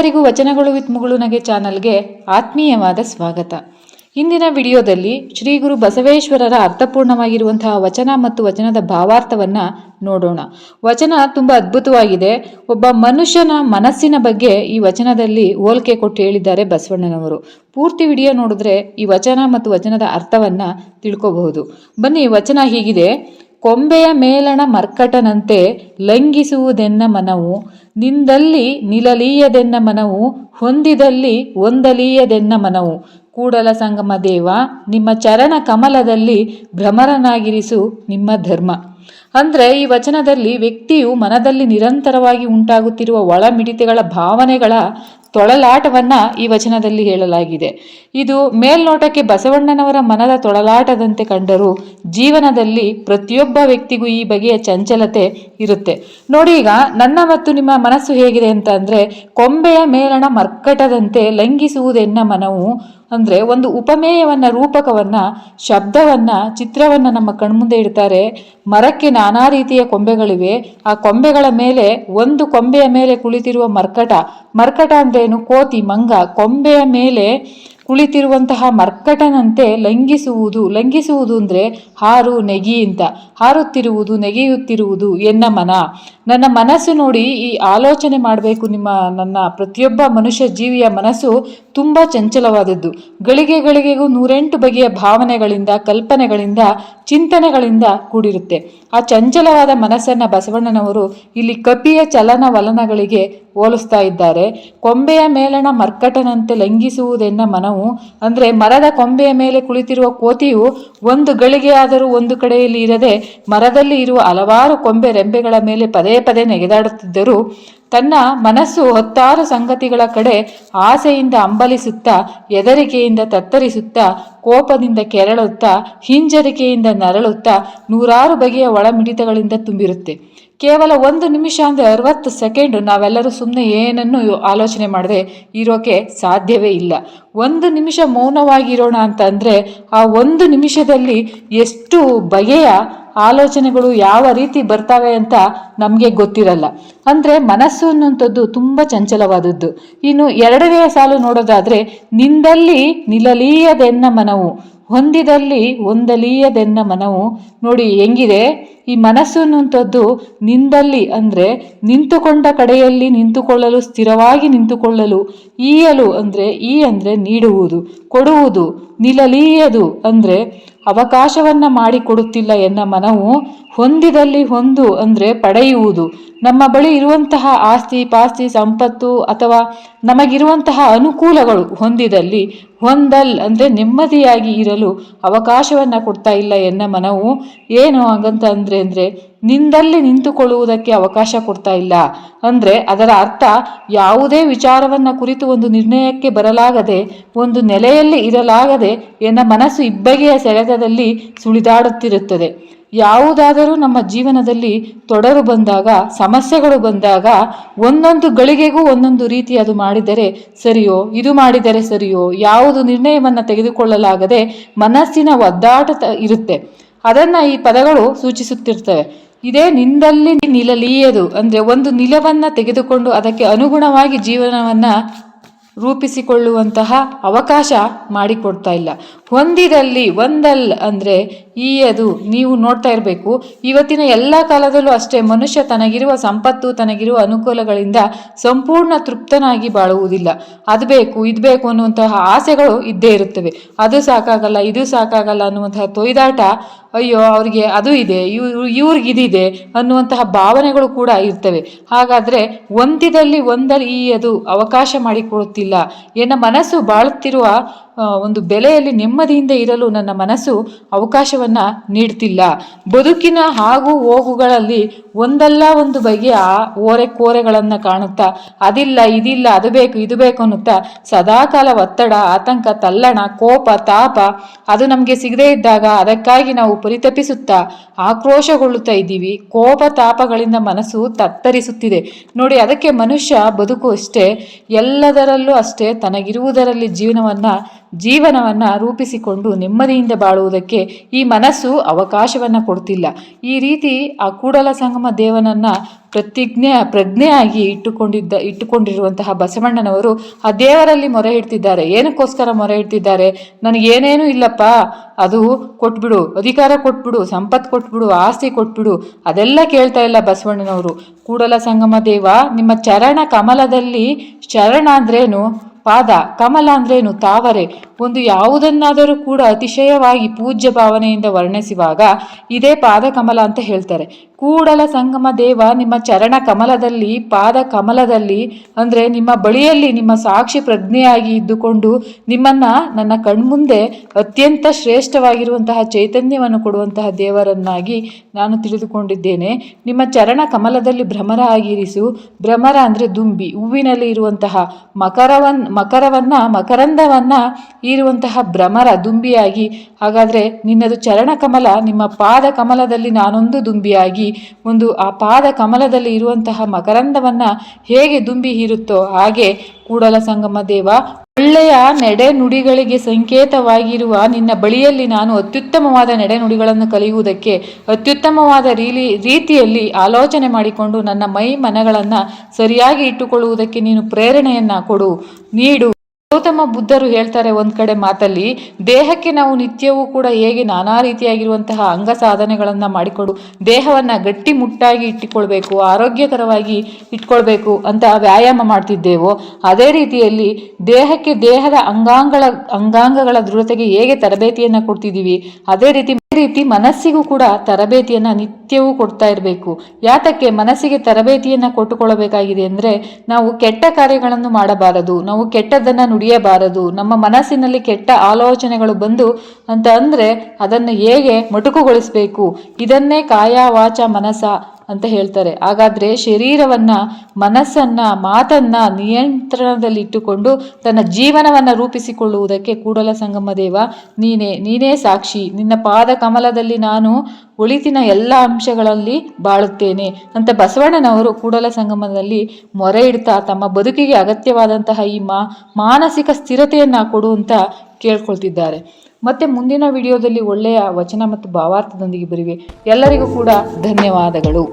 ಎಲ್ಲರಿಗೂ ವಚನಗಳು ವಿತ್ ಮುಗುಳುನಗೆ ಚಾನಲ್ಗೆ ಆತ್ಮೀಯವಾದ ಸ್ವಾಗತ. ಇಂದಿನ ವಿಡಿಯೋದಲ್ಲಿ ಶ್ರೀ ಗುರು ಬಸವೇಶ್ವರರ ಅರ್ಥಪೂರ್ಣವಾಗಿರುವಂತಹ ವಚನ ಮತ್ತು ವಚನದ ಭಾವಾರ್ಥವನ್ನು ನೋಡೋಣ. ವಚನ ತುಂಬಾ ಅದ್ಭುತವಾಗಿದೆ. ಒಬ್ಬ ಮನುಷ್ಯನ ಮನಸ್ಸಿನ ಬಗ್ಗೆ ಈ ವಚನದಲ್ಲಿ ಹೋಲಿಕೆ ಕೊಟ್ಟು ಹೇಳಿದ್ದಾರೆ ಬಸವಣ್ಣನವರು. ಪೂರ್ತಿ ವಿಡಿಯೋ ನೋಡಿದ್ರೆ ಈ ವಚನ ಮತ್ತು ವಚನದ ಅರ್ಥವನ್ನ ತಿಳ್ಕೋಬಹುದು. ಬನ್ನಿ ವಚನ ಹೀಗಿದೆ. ಕೊಂಬೆಯ ಮೇಲಣ ಮರ್ಕಟನಂತೆ ಲಂಘಿಸುವುದೆನ್ನ ಮನವು, ನಿಂದಲ್ಲಿ ನಿಲಲೀಯದೆನ್ನ ಮನವು, ಹೊಂದಿದಲ್ಲಿ ಒಂದಲೀಯದೆನ್ನ ಮನವು. ಕೂಡಲ ಸಂಗಮ ದೇವ, ನಿಮ್ಮ ಚರಣ ಕಮಲದಲ್ಲಿ ಭ್ರಮರನಾಗಿರಿಸು ನಿಮ್ಮ ಧರ್ಮ. ಅಂದ್ರೆ ಈ ವಚನದಲ್ಲಿ ವ್ಯಕ್ತಿಯು ಮನದಲ್ಲಿ ನಿರಂತರವಾಗಿ ಉಂಟಾಗುತ್ತಿರುವ ಒಳಮಿಡಿತೆಗಳ ಭಾವನೆಗಳ ತೊಳಲಾಟವನ್ನ ಈ ವಚನದಲ್ಲಿ ಹೇಳಲಾಗಿದೆ. ಇದು ಮೇಲ್ನೋಟಕ್ಕೆ ಬಸವಣ್ಣನವರ ಮನದ ತೊಳಲಾಟದಂತೆ ಕಂಡರೂ ಜೀವನದಲ್ಲಿ ಪ್ರತಿಯೊಬ್ಬ ವ್ಯಕ್ತಿಗೂ ಈ ಬಗೆಯ ಚಂಚಲತೆ ಇರುತ್ತೆ. ನೋಡಿ ಈಗ, ನನ್ನ ಮತ್ತು ನಿಮ್ಮ ಮನಸ್ಸು ಹೇಗಿದೆ ಅಂತ ಅಂದ್ರೆ, ಕೊಂಬೆಯ ಮೇಲಣ ಮರ್ಕಟದಂತೆ ಲಂಘಿಸುವುದೆನ್ನ ಮನವು ಅಂದ್ರೆ ಒಂದು ಉಪಮೇಯವನ್ನ, ರೂಪಕವನ್ನ, ಶಬ್ದವನ್ನು, ಚಿತ್ರವನ್ನ ನಮ್ಮ ಕಣ್ಮುಂದೆ ಇಡ್ತಾರೆ. ಮರಕ್ಕೆ ನಾನಾ ರೀತಿಯ ಕೊಂಬೆಗಳಿವೆ. ಆ ಕೊಂಬೆಗಳ ಮೇಲೆ, ಒಂದು ಕೊಂಬೆಯ ಮೇಲೆ ಕುಳಿತಿರುವ ಮರ್ಕಟ. ಮರ್ಕಟ ಅಂದ್ರೇನು? ಕೋತಿ, ಮಂಗ. ಕೊಂಬೆಯ ಮೇಲೆ ಕುಳಿತಿರುವಂತಹ ಮರ್ಕಟನಂತೆ ಲಂಘಿಸುವುದು ಲಂಘಿಸುವುದು ಅಂದ್ರೆ ಹಾರು, ನೆಗಿ ಅಂತ. ಹಾರುತ್ತಿರುವುದು, ನೆಗೆಯುತ್ತಿರುವುದು ಎನ್ನ ಮನ. ನನ್ನ ಮನಸ್ಸು ನೋಡಿ ಈ ಆಲೋಚನೆ ಮಾಡಬೇಕು ನಿಮ್ಮ, ನನ್ನ ಪ್ರತಿಯೊಬ್ಬ ಮನುಷ್ಯ ಜೀವಿಯ ಮನಸ್ಸು ತುಂಬಾ ಚಂಚಲವಾದದ್ದು. ಗಳಿಗೆ ಗಳಿಗೆಗೂ ನೂರೆಂಟು ಬಗೆಯ ಭಾವನೆಗಳಿಂದ, ಕಲ್ಪನೆಗಳಿಂದ, ಚಿಂತನೆಗಳಿಂದ ಕೂಡಿರುತ್ತೆ. ಆ ಚಂಚಲವಾದ ಮನಸ್ಸನ್ನ ಬಸವಣ್ಣನವರು ಇಲ್ಲಿ ಕಪಿಯ ಚಲನವಲನಗಳಿಗೆ ಹೋಲಿಸ್ತಾ ಇದ್ದಾರೆ. ಕೊಂಬೆಯ ಮೇಲಣ ಮರ್ಕಟನಂತೆ ಲಂಘಿಸುವುದೆನ್ನ ಮನವು. ಅಂದ್ರೆ ಮರದ ಕೊಂಬೆಯ ಮೇಲೆ ಕುಳಿತಿರುವ ಕೋತಿಯು ಒಂದು ಗಳಿಗೆಯಾದರೂ ಒಂದು ಕಡೆಯಲ್ಲಿ ಇರದೆ ಮರದಲ್ಲಿ ಇರುವ ಹಲವಾರು ಕೊಂಬೆ ರೆಂಬೆಗಳ ಮೇಲೆ ಪದೇ ಪದೇ ನೆಗೆದಾಡುತ್ತಿದ್ದರೂ ತನ್ನ ಮನಸ್ಸು ಹತ್ತಾರು ಸಂಗತಿಗಳ ಕಡೆ ಆಸೆಯಿಂದ ಅಂಬಲಿಸುತ್ತಾ ಎದರಿಕೆಯಿಂದ ತತ್ತರಿಸುತ್ತಾ, ಕೋಪದಿಂದ ಕೆರಳುತ್ತಾ, ಹಿಂಜರಿಕೆಯಿಂದ ನರಳುತ್ತಾ ನೂರಾರು ಬಗೆಯ ಒಳಮಿಡಿತಗಳಿಂದ ತುಂಬಿರುತ್ತೆ. ಕೇವಲ ಒಂದು ನಿಮಿಷ ಅಂದರೆ ಅರವತ್ತು ಸೆಕೆಂಡ್ ನಾವೆಲ್ಲರೂ ಸುಮ್ಮನೆ ಏನನ್ನು ಆಲೋಚನೆ ಮಾಡದೆ ಇರೋಕೆ ಸಾಧ್ಯವೇ ಇಲ್ಲ. ಒಂದು ನಿಮಿಷ ಮೌನವಾಗಿರೋಣ ಅಂತ ಅಂದರೆ ಆ ಒಂದು ನಿಮಿಷದಲ್ಲಿ ಎಷ್ಟು ಬಗೆಯ ಆಲೋಚನೆಗಳು ಯಾವ ರೀತಿ ಬರ್ತವೆ ಅಂತ ನಮಗೆ ಗೊತ್ತಿರಲ್ಲ. ಅಂದರೆ ಮನಸ್ಸು ಅನ್ನುವಂಥದ್ದು ತುಂಬ ಚಂಚಲವಾದದ್ದು. ಇನ್ನು ಎರಡನೆಯ ಸಾಲು ನೋಡೋದಾದರೆ ನಿಂದಲ್ಲಿ ನಿಲಲೀಯದೆನ್ನ ಮನವು ಹೊಂದಿದಲ್ಲಿ ಒಂದಲೀಯದೆನ್ನ ಮನವು ನೋಡಿ ಹೆಂಗಿದೆ? ಈ ಮನಸ್ಸು ಅನ್ನುವಂಥದ್ದು ನಿಂದಲ್ಲಿ ಅಂದ್ರೆ ನಿಂತುಕೊಂಡ ಕಡೆಯಲ್ಲಿ ನಿಂತುಕೊಳ್ಳಲು, ಸ್ಥಿರವಾಗಿ ನಿಂತುಕೊಳ್ಳಲು, ಈಯಲು ಅಂದ್ರೆ ಈ ಅಂದ್ರೆ ನೀಡುವುದು, ಕೊಡುವುದು ನಿಲಲೀಯದು ಅಂದ್ರೆ ಅವಕಾಶವನ್ನ ಮಾಡಿಕೊಡುತ್ತಿಲ್ಲ ಎನ್ನ ಮನವು ಹೊಂದಿದಲ್ಲಿ ಹೊಂದು ಅಂದ್ರೆ ಪಡೆಯುವುದು. ನಮ್ಮ ಬಳಿ ಇರುವಂತಹ ಆಸ್ತಿ, ಪಾಸ್ತಿ, ಸಂಪತ್ತು ಅಥವಾ ನಮಗಿರುವಂತಹ ಅನುಕೂಲಗಳು ಹೊಂದಿದಲ್ಲಿ ಹೊಂದಲ್ ಅಂದ್ರೆ ನೆಮ್ಮದಿಯಾಗಿ ಇರಲು ಅವಕಾಶವನ್ನ ಕೊಡ್ತಾ ಇಲ್ಲ ಎನ್ನ ಮನವು. ಏನು ಹಾಗಂತ ಅಂದ್ರೆ ಅಂದ್ರೆ ನಿಂದಲ್ಲಿ ನಿಂತುಕೊಳ್ಳುವುದಕ್ಕೆ ಅವಕಾಶ ಕೊಡ್ತಾ ಇಲ್ಲ. ಅಂದ್ರೆ ಅದರ ಅರ್ಥ ಯಾವುದೇ ವಿಚಾರವನ್ನ ಕುರಿತು ಒಂದು ನಿರ್ಣಯಕ್ಕೆ ಬರಲಾಗದೆ, ಒಂದು ನೆಲೆಯಲ್ಲಿ ಇರಲಾಗದೆ ಎನ್ನ ಮನಸ್ಸು ಇಬ್ಬಗೆಯ ಸೆಳೆತದಲ್ಲಿ ಸುಳಿದಾಡುತ್ತಿರುತ್ತದೆ. ಯಾವುದಾದರೂ ನಮ್ಮ ಜೀವನದಲ್ಲಿ ತೊಡರು ಬಂದಾಗ, ಸಮಸ್ಯೆಗಳು ಬಂದಾಗ, ಒಂದೊಂದು ಗಳಿಗೆಗೂ ಒಂದೊಂದು ರೀತಿ ಅದು ಮಾಡಿದರೆ ಸರಿಯೋ, ಇದು ಮಾಡಿದರೆ ಸರಿಯೋ, ಯಾವುದು ನಿರ್ಣಯವನ್ನು ತೆಗೆದುಕೊಳ್ಳಲಾಗದೆ ಮನಸ್ಸಿನ ಒದ್ದಾಟ ಇರುತ್ತೆ. ಅದನ್ನು ಈ ಪದಗಳು ಸೂಚಿಸುತ್ತಿರ್ತವೆ. ಇದೇ ನಿಂದಲ್ಲಿ ನಿಲಲೀಯದು ಅಂದ್ರೆ ಒಂದು ನಿಲವನ್ನ ತೆಗೆದುಕೊಂಡು ಅದಕ್ಕೆ ಅನುಗುಣವಾಗಿ ಜೀವನವನ್ನ ರೂಪಿಸಿಕೊಳ್ಳುವಂತಹ ಅವಕಾಶ ಮಾಡಿಕೊಡ್ತಾ ಇಲ್ಲ. ಹೊಂದಿದಲ್ಲಿ ಒಂದಲ್ ಅಂದ್ರೆ ಅದು ನೀವು ನೋಡ್ತಾ ಇರಬೇಕು. ಇವತ್ತಿನ ಎಲ್ಲ ಕಾಲದಲ್ಲೂ ಅಷ್ಟೇ ಮನುಷ್ಯ ತನಗಿರುವ ಸಂಪತ್ತು, ತನಗಿರುವ ಅನುಕೂಲಗಳಿಂದ ಸಂಪೂರ್ಣ ತೃಪ್ತನಾಗಿ ಬಾಳುವುದಿಲ್ಲ. ಅದು ಬೇಕು, ಇದು ಬೇಕು ಅನ್ನುವಂತಹ ಆಸೆಗಳು ಇದ್ದೇ ಇರುತ್ತವೆ. ಅದು ಸಾಕಾಗಲ್ಲ, ಇದು ಸಾಕಾಗಲ್ಲ ಅನ್ನುವಂತಹ ತೊಯ್ದಾಟ, ಅಯ್ಯೋ, ಅವರಿಗೆ ಅದು ಇದೆ, ಇವ್ರು, ಇವ್ರಿಗೆ ಇದಿದೆ ಅನ್ನುವಂತಹ ಭಾವನೆಗಳು ಕೂಡ ಇರ್ತವೆ. ಹಾಗಾದ್ರೆ ಒಂದಿದಲ್ಲಿ ಒಂದಲ್ಲಿ ಈ ಅದು ಅವಕಾಶ ಮಾಡಿಕೊಡುತ್ತಿಲ್ಲ. ಎನ್ನ ಮನಸ್ಸು ಬಾಳುತ್ತಿರುವ ಒಂದು ಬೆಲೆಯಲ್ಲಿ ನೆಮ್ಮದಿಯಿಂದ ಇರಲು ನನ್ನ ಮನಸ್ಸು ಅವಕಾಶವನ್ನ ನೀಡ್ತಿಲ್ಲ. ಬದುಕಿನ ಹಾಗೂ ಹೋಗುಗಳಲ್ಲಿ ಒಂದಲ್ಲ ಒಂದು ಬಗೆಯ ಓರೆ ಕೋರೆಗಳನ್ನು ಕಾಣುತ್ತಾ, ಅದಿಲ್ಲ, ಇದಿಲ್ಲ, ಅದು ಬೇಕು, ಇದು ಬೇಕು ಅನ್ನುತ್ತಾ ಸದಾಕಾಲ ಒತ್ತಡ, ಆತಂಕ, ತಲ್ಲಣ, ಕೋಪ, ತಾಪ, ಅದು ನಮಗೆ ಸಿಗದೇ ಇದ್ದಾಗ ಅದಕ್ಕಾಗಿ ನಾವು ಪರಿತಪಿಸುತ್ತಾ ಆಕ್ರೋಶಗೊಳ್ಳುತ್ತಾ ಇದ್ದೀವಿ. ಕೋಪ, ತಾಪಗಳಿಂದ ಮನಸ್ಸು ತತ್ತರಿಸುತ್ತಿದೆ. ನೋಡಿ, ಅದಕ್ಕೆ ಮನುಷ್ಯ ಬದುಕು ಅಷ್ಟೇ, ಎಲ್ಲದರಲ್ಲೂ ಅಷ್ಟೇ ತನಗಿರುವುದರಲ್ಲಿ ಜೀವನವನ್ನ ಜೀವನವನ್ನು ರೂಪಿಸಿಕೊಂಡು ನೆಮ್ಮದಿಯಿಂದ ಬಾಳುವುದಕ್ಕೆ ಈ ಮನಸ್ಸು ಅವಕಾಶವನ್ನು ಕೊಡ್ತಿಲ್ಲ. ಈ ರೀತಿ ಆ ಕೂಡಲ ಸಂಗಮ ದೇವನನ್ನು ಪ್ರತಿಜ್ಞೆ, ಪ್ರಜ್ಞೆಯಾಗಿ ಇಟ್ಟುಕೊಂಡಿದ್ದ, ಇಟ್ಟುಕೊಂಡಿರುವಂತಹ ಬಸವಣ್ಣನವರು ಆ ದೇವರಲ್ಲಿ ಮೊರೆ ಇಡ್ತಿದ್ದಾರೆ ಏನಕ್ಕೋಸ್ಕರ ಮೊರೆ ಇಡ್ತಿದ್ದಾರೆ ನನಗೇನೇನು ಇಲ್ಲಪ್ಪ, ಅದು ಕೊಟ್ಬಿಡು, ಅಧಿಕಾರ ಕೊಟ್ಬಿಡು, ಸಂಪತ್ತು ಕೊಟ್ಬಿಡು, ಆಸ್ತಿ ಕೊಟ್ಬಿಡು. ಅದೆಲ್ಲ ಕೇಳ್ತಾ ಇಲ್ಲ ಬಸವಣ್ಣನವರು. ಕೂಡಲ ಸಂಗಮ ದೇವ ನಿಮ್ಮ ಚರಣ ಕಮಲದಲ್ಲಿ ಶರಣ ಅಂದ್ರೇನು ಪಾದ, ಕಮಲ ಅಂದ್ರೇನು ತಾವರೆ? ಒಂದು ಯಾವುದನ್ನಾದರೂ ಕೂಡ ಅತಿಶಯವಾಗಿ ಪೂಜ್ಯ ಭಾವನೆಯಿಂದ ವರ್ಣಿಸುವಾಗ ಇದೇ ಪಾದ ಕಮಲ ಅಂತ ಹೇಳ್ತಾರೆ. ಕೂಡಲ ಸಂಗಮ ದೇವ, ನಿಮ್ಮ ಚರಣ ಕಮಲದಲ್ಲಿ, ಪಾದ ಕಮಲದಲ್ಲಿ, ಅಂದರೆ ನಿಮ್ಮ ಬಳಿಯಲ್ಲಿ ನಿಮ್ಮ ಸಾಕ್ಷಿ ಪ್ರಜ್ಞೆಯಾಗಿ ಇದ್ದುಕೊಂಡು ನಿಮ್ಮನ್ನ ನನ್ನ ಕಣ್ಮುಂದೆ ಅತ್ಯಂತ ಶ್ರೇಷ್ಠವಾಗಿರುವಂತಹ ಚೈತನ್ಯವನ್ನು ಕೊಡುವಂತಹ ದೇವರನ್ನಾಗಿ ನಾನು ತಿಳಿದುಕೊಂಡಿದ್ದೇನೆ. ನಿಮ್ಮ ಚರಣ ಕಮಲದಲ್ಲಿ ಭ್ರಮರ ಆಗಿರಿಸು. ಭ್ರಮರ ಅಂದರೆ ದುಂಬಿ, ಹೂವಿನಲ್ಲಿ ಇರುವಂತಹ ಮಕರವನ್, ಮಕರವನ್ನ, ಮಕರಂದವನ್ನ ಇರುವಂತಹ ಭ್ರಮರ ದುಂಬಿಯಾಗಿ. ಹಾಗಾದರೆ ನಿನ್ನದು ಚರಣ ಕಮಲ, ನಿಮ್ಮ ಪಾದ ಕಮಲದಲ್ಲಿ ನಾನೊಂದು ದುಂಬಿಯಾಗಿ ಒಂದು ಆ ಪಾದ ಕಮಲದಲ್ಲಿ ಇರುವಂತಹ ಮಕರಂದವನ್ನ ಹೇಗೆ ದುಂಬಿ ಹೀರುತ್ತೋ ಹಾಗೆ ಕೂಡಲ ಸಂಗಮ ದೇವ, ಒಳ್ಳೆಯ ನೆಡೆನುಡಿಗಳಿಗೆ ಸಂಕೇತವಾಗಿರುವ ನಿನ್ನ ಬಳಿಯಲ್ಲಿ ನಾನು ಅತ್ಯುತ್ತಮವಾದ ನೆಡೆನುಡಿಗಳನ್ನು ಕಲಿಯುವುದಕ್ಕೆ ಅತ್ಯುತ್ತಮವಾದ ರೀಲಿ, ರೀತಿಯಲ್ಲಿ ಆಲೋಚನೆ ಮಾಡಿಕೊಂಡು ನನ್ನ ಮೈ ಮನಗಳನ್ನು ಸರಿಯಾಗಿ ಇಟ್ಟುಕೊಳ್ಳುವುದಕ್ಕೆ ನೀನು ಪ್ರೇರಣೆಯನ್ನ ಕೊಡು, ನೀಡು. ಗೌತಮ ಬುದ್ಧರು ಹೇಳ್ತಾರೆ ಒಂದ್ ಕಡೆ ಮಾತಲ್ಲಿ, ದೇಹಕ್ಕೆ ನಾವು ನಿತ್ಯವೂ ಕೂಡ ಹೇಗೆ ನಾನಾ ರೀತಿಯಾಗಿರುವಂತಹ ಅಂಗ ಸಾಧನೆಗಳನ್ನ ಮಾಡಿಕೊಡು, ದೇಹವನ್ನ ಗಟ್ಟಿ ಮುಟ್ಟಾಗಿ ಇಟ್ಟುಕೊಳ್ಬೇಕು, ಆರೋಗ್ಯಕರವಾಗಿ ಇಟ್ಕೊಳ್ಬೇಕು ಅಂತ ವ್ಯಾಯಾಮ ಮಾಡ್ತಿದ್ದೇವೋ, ಅದೇ ರೀತಿಯಲ್ಲಿ ದೇಹಕ್ಕೆ ದೇಹದ ಅಂಗಾಂಗಗಳ ಅಂಗಾಂಗಗಳ ದೃಢತೆಗೆ ಹೇಗೆ ತರಬೇತಿಯನ್ನ ಕೊಡ್ತಿದ್ದೀವಿ, ಅದೇ ರೀತಿ ರೀತಿ ಮನಸ್ಸಿಗೂ ಕೂಡ ತರಬೇತಿಯನ್ನ ನಿತ್ಯವೂ ಕೊಡ್ತಾ ಇರಬೇಕು. ಯಾತಕ್ಕೆ ಮನಸ್ಸಿಗೆ ತರಬೇತಿಯನ್ನ ಕೊಟ್ಟುಕೊಳ್ಳಬೇಕಾಗಿದೆ ಅಂದ್ರೆ ನಾವು ಕೆಟ್ಟ ಕಾರ್ಯಗಳನ್ನು ಮಾಡಬಾರದು, ನಾವು ಕೆಟ್ಟದ್ದನ್ನ ನುಡಿಯಬಾರದು, ನಮ್ಮ ಮನಸ್ಸಿನಲ್ಲಿ ಕೆಟ್ಟ ಆಲೋಚನೆಗಳು ಬಂದು ಅಂತ ಅಂದ್ರೆ ಅದನ್ನು ಹೇಗೆ ಮೊಟುಕುಗೊಳಿಸಬೇಕು? ಇದನ್ನೇ ಕಾಯ ವಾಚ ಮನಸ್ಸ ಅಂತ ಹೇಳ್ತಾರೆ. ಹಾಗಾದ್ರೆ ಶರೀರವನ್ನ, ಮನಸ್ಸನ್ನ, ಮಾತನ್ನ ನಿಯಂತ್ರಣದಲ್ಲಿ ಇಟ್ಟುಕೊಂಡು ತನ್ನ ಜೀವನವನ್ನ ರೂಪಿಸಿಕೊಳ್ಳುವುದಕ್ಕೆ ಕೂಡಲ ಸಂಗಮ ದೇವ, ನೀನೇ ನೀನೇ ಸಾಕ್ಷಿ, ನಿನ್ನ ಪಾದ ಕಮಲದಲ್ಲಿ ನಾನು ಉಳಿತಿನ ಎಲ್ಲ ಅಂಶಗಳಲ್ಲಿ ಬಾಳುತ್ತೇನೆ. ಅಂತ ಬಸವಣ್ಣನವರು ಕೂಡಲ ಸಂಗಮದಲ್ಲಿ ಮೊರೆ ಇಡ್ತಾ ತಮ್ಮ ಬದುಕಿಗೆ ಅಗತ್ಯವಾದಂತಹ ಈ ಮಾ, ಮಾನಸಿಕ ಸ್ಥಿರತೆಯನ್ನು ಕೊಡು ಅಂತ ಕೇಳ್ಕೊಳ್ತಿದ್ದಾರೆ. ಮತ್ತೆ ಮುಂದಿನ ವಿಡಿಯೋದಲ್ಲಿ ಒಳ್ಳೆಯ ವಚನ ಮತ್ತು ಭಾವಾರ್ಥದೊಂದಿಗೆ ಬರಿವೆ. ಎಲ್ಲರಿಗೂ ಕೂಡ ಧನ್ಯವಾದಗಳು.